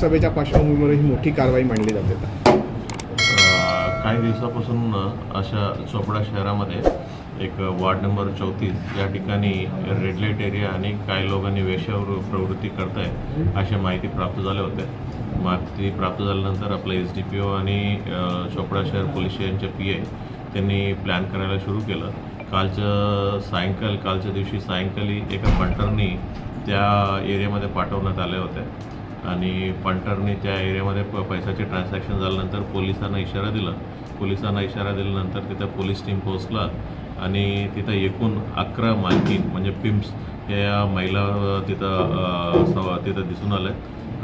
लोकसभेच्या पार्श्वभूमीवर ही मोठी कारवाई मांडली जाते. काही दिवसापासून अशा चोपडा शहरामध्ये एक वार्ड नंबर चौतीस या ठिकाणी रेड लाइट एरिया आणि काही लोकांनी वेशावर प्रवृत्ती करताय अशा माहिती प्राप्त झाल्या होत्या माहिती प्राप्त झाल्यानंतर आपलं एस डी पी ओ आणि चोपडा शहर पोलीस स्टेशनचे पी आय त्यांनी प्लॅन करायला सुरू केलं. कालचं सायंकाल कालच्या दिवशी सायंकाळी एका पंटरनी त्या एरियामध्ये पाठवण्यात आल्या होत्या. आणि पंटरने त्या एरियामध्ये प पैशाचे ट्रान्झॅक्शन झाल्यानंतर पोलिसांना इशारा दिला. पोलिसांना इशारा दिल्यानंतर तिथं पोलीस टीम पोहोचला आणि तिथं एकूण अकरा मालकीन म्हणजे पिम्प्स या महिला तिथं सवा सव तिथं दिसून आल्या.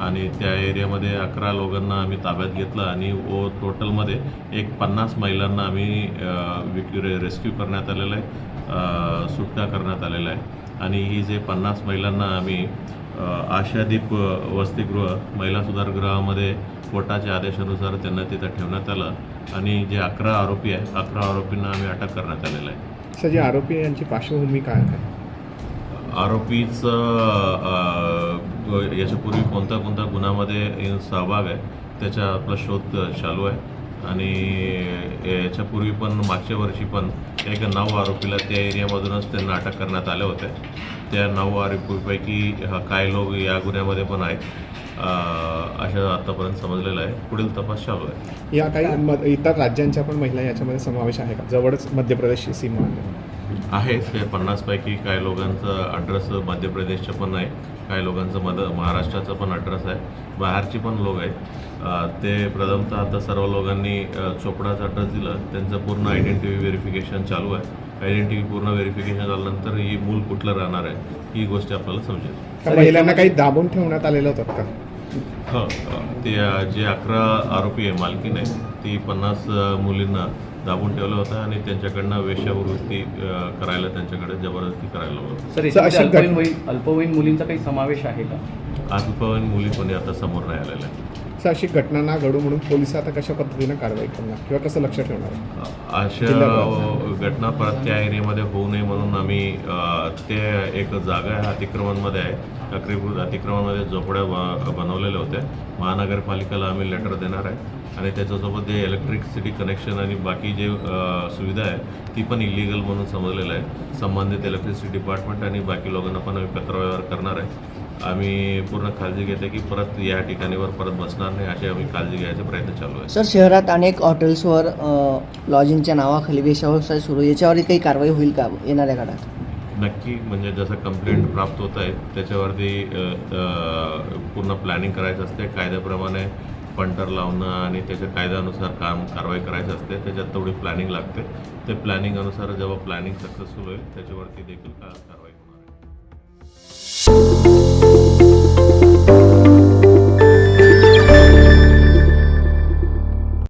आणि त्या एरियामध्ये अकरा लोकांना आम्ही ताब्यात घेतलं आणि ओ टोटलमध्ये एक पन्नास महिलांना आम्ही विक्यू रेस्क्यू करण्यात आलेलं आहे सुटका करण्यात आलेला आहे. आणि ही जे पन्नास महिलांना आम्ही आशादीप वसतिगृह महिला सुधारगृहामध्ये कोर्टाच्या आदेशानुसार त्यांना तिथं ठेवण्यात आलं. आणि जे अकरा आरोपी आहे अकरा आरोपींना आम्ही अटक करण्यात आलेलं आहे. सर जे आरोपी यांची पार्श्वभूमी काय आहे? आरोपीचं याच्यापूर्वी कोणत्या कोणत्या गुन्ह्यामध्ये सहभाग आहे त्याचा आपला शोध चालू आहे. आणि याच्यापूर्वी पण मागच्या वर्षी पण एक नऊ आरोपीला त्या एरियामधूनच त्यांना अटक करण्यात आल्या होत्या त्या नऊ आरोपीपैकी हा काही लोक या गुन्ह्यामध्ये पण आहेत. असं आतापर्यंत समजलेलं आहे. पुढील तपास चालू आहे. या काही इतर राज्यांच्या पण महिला याच्यामध्ये समावेश आहे का? जवळच मध्य प्रदेशची सीमा आहे. आहे. ते पन्नासपैकी काही लोकांचं ॲड्रेस मध्य प्रदेशचं पण आहे. काही लोकांचं मद महाराष्ट्राचं पण ॲड्रेस आहे. बाहेरची पण लोक आहेत. ते प्रथमतः आता सर्व लोकांनी चोपडाचा ॲड्रेस दिला. त्यांचं पूर्ण आयडेंटिटी व्हेरिफिकेशन चालू आहे. आयडेंटिटी पूर्ण व्हेरिफिकेशन झाल्यानंतर ही मूल कुठलं राहणार आहे ही गोष्ट आपल्याला समजेल महिलांना काही दाबून ठेवण्यात आलेलं होतं का हो ते जे अकरा आरोपी आहे मालकीन आहे ती पन्नास मुलींना दाबून ठेवलं होतं आणि त्यांच्याकडनं वेश्यावृत्ती करायला त्यांच्याकडे जबरदस्ती करायला होतं. अल्पवयीन वयीन अल्पवयीन मुलींचा काही समावेश आहे का अल्पवयीन मुली कोणी आता समोर नाही आलेल्या आहेत. सर अशी घटना ना घडू म्हणून पोलीस आता कशा पद्धतीनं कारवाई करणार किंवा कसं लक्ष ठेवणार? अशा. घटना परत त्या एरियामध्ये होऊ नये म्हणून आम्ही ते एक जागा आहे अतिक्रमणमध्ये आहे. तकरीबन अतिक्रमणमध्ये झोपड्या बनवलेल्या होत्या. महानगरपालिकेला आम्ही लेटर देणार आहे. आणि त्याच्यासोबत जे इलेक्ट्रिसिटी कनेक्शन आणि बाकी जे सुविधा आहे ती पण इलिगल म्हणून समजलेलं आहे. संबंधित इलेक्ट्रिसिटी डिपार्टमेंट आणि बाकी लोकांना पण आम्ही पत्रव्यवहार करणार आहे. आम्ही पूर्ण काळजी घेते की परत या ठिकाणीवर परत बसणार नाही अशी आम्ही काळजी घ्यायचे प्रयत्न चालू आहे सर शहरात अनेक हॉटेल्सवर लॉजिंगच्या नावाखाली वेश्याव्यवसाय सुरू आहे. याच्यावरती काही कारवाई होईल का येणाऱ्या काळात? नक्की म्हणजे जसं कंप्लेंट प्राप्त होत आहे त्याच्यावरती पूर्ण प्लॅनिंग करायचं असते. कायद्याप्रमाणे पंटर लावणं आणि त्याच्या कायद्यानुसार काम कारवाई करायची असते. त्याच्यात तेवढी प्लॅनिंग लागते. ते प्लॅनिंग अनुसार जेव्हा प्लॅनिंग सक्सेसफुल होईल त्याच्यावरती देखील कारवाई